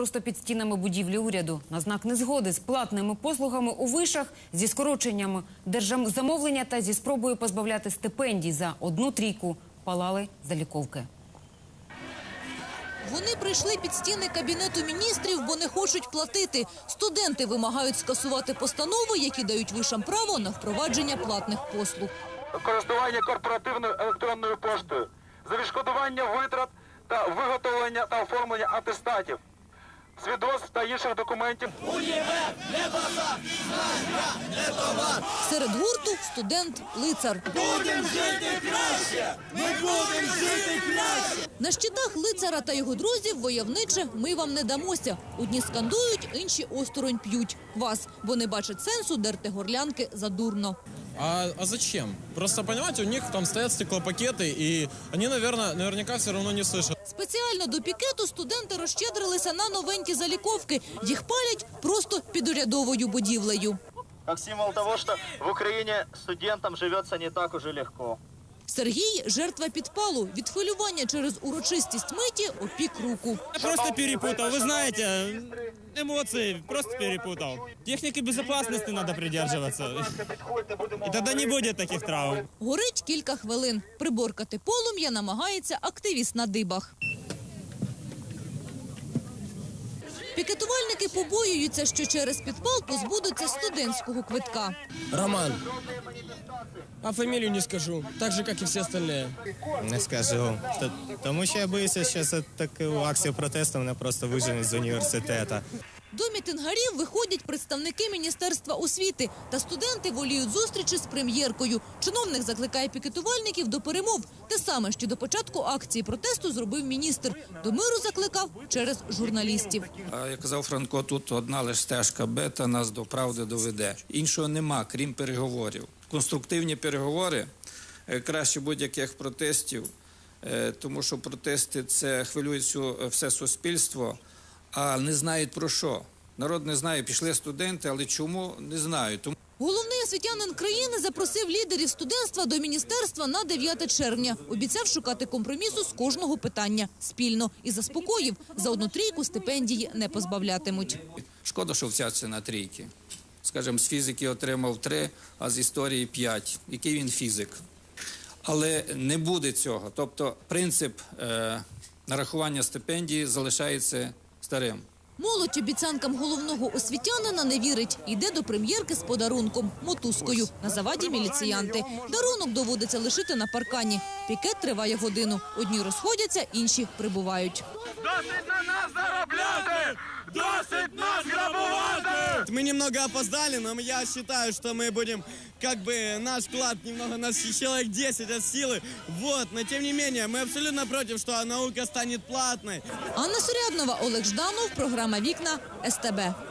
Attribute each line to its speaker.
Speaker 1: просто під стінами будівлі уряду на знак незгоди з платними послугами у вишах, зі скороченнями держзамовлення та зі спробою позбавляти стипендій за одну трійку палали заліковки.
Speaker 2: Вони прийшли під стіни кабінету міністрів, бо не хочуть платити. Студенти вимагають скасувати постанови, які дають вишам право на впровадження платних послуг.
Speaker 3: користування корпоративною електронною поштою, за відшкодування витрат та виготовлення та оформлення атестатів, свідоцтв та інших документів
Speaker 2: Серед гурту студент лицар. На щитах лицара та його друзів войовниче ми вам не дамося. Одні скандують, інші осторонь п'ють квас, бо не бачать сенсу дерти горлянки задурно.
Speaker 4: А, а зачем? Просто, понимаете, у них там стоят стеклопакеты, и они, наверное, наверняка все равно не слышат.
Speaker 2: Спеціально до пікету студенти розщедрилися на новенькі заліковки. Їх палять просто під урядовою будівлею.
Speaker 5: как символ того, что в Украине студентам живется не так уже легко.
Speaker 2: Сергій жертва підпалу. Від хвилювання через урочистість миті опік руку.
Speaker 6: Я просто перепутав. Ви знаєте, емоції просто перепутав. Техніки безпечності надо придержуватися. І тоді не буде таких травм.
Speaker 2: Горить кілька хвилин. Приборкати полум'я намагається активіст на дибах. Пікетувальники побоюються, що через підпал позбудуться студентського квитка.
Speaker 7: Роман. А фамілію не скажу. Так же, як і все остальні.
Speaker 8: Не скажу. Тому що я боюся, що за таку акцію протесту мене просто виженуть з університету.
Speaker 2: До мітингарів виходять представники Міністерства освіти та студенти воліють зустрічі з прем'єркою. Чиновник закликає пікетувальників до перемов. Те саме, що до початку акції протесту зробив міністр. До миру закликав через журналістів.
Speaker 9: А, Як казав Франко, тут одна лише стежка бета нас до правди доведе. Іншого нема, крім переговорів. Конструктивні переговори е, краще будь-яких протестів, е, тому що протести це хвилюють все суспільство, а не знають про що. Народ не знає, пішли студенти, але чому не знають. Тому
Speaker 2: Головний освітянин країни запросив лідерів студентства до міністерства на 9 червня. Обіцяв шукати компромісу з кожного питання спільно і заспокоїв за одну трійку стипендії не позбавлятимуть.
Speaker 9: шкода, що вчаться на трійки. Скажімо, з фізики отримав три, а з історії п'ять. Який він фізик? Але не буде цього. Тобто принцип е, нарахування стипендії залишається старим.
Speaker 2: Молодь обіцянкам головного освітянина не вірить. Йде до прем'єрки з подарунком мотузкою. На заваді міліціянти. Дарунок доводиться лишити на паркані. Пікет триває годину. Одні розходяться, інші прибувають.
Speaker 3: Досить на нас заробляти! Досить нас грабувати!
Speaker 7: Мы немного опоздали, но я считаю, что мы будем, как бы, наш вклад немного, нас человек 10 от силы. Вот, но тем не менее, мы абсолютно против, что наука станет платной.
Speaker 2: Анна Суряднова, Олег Жданов, програма Вікна СТБ.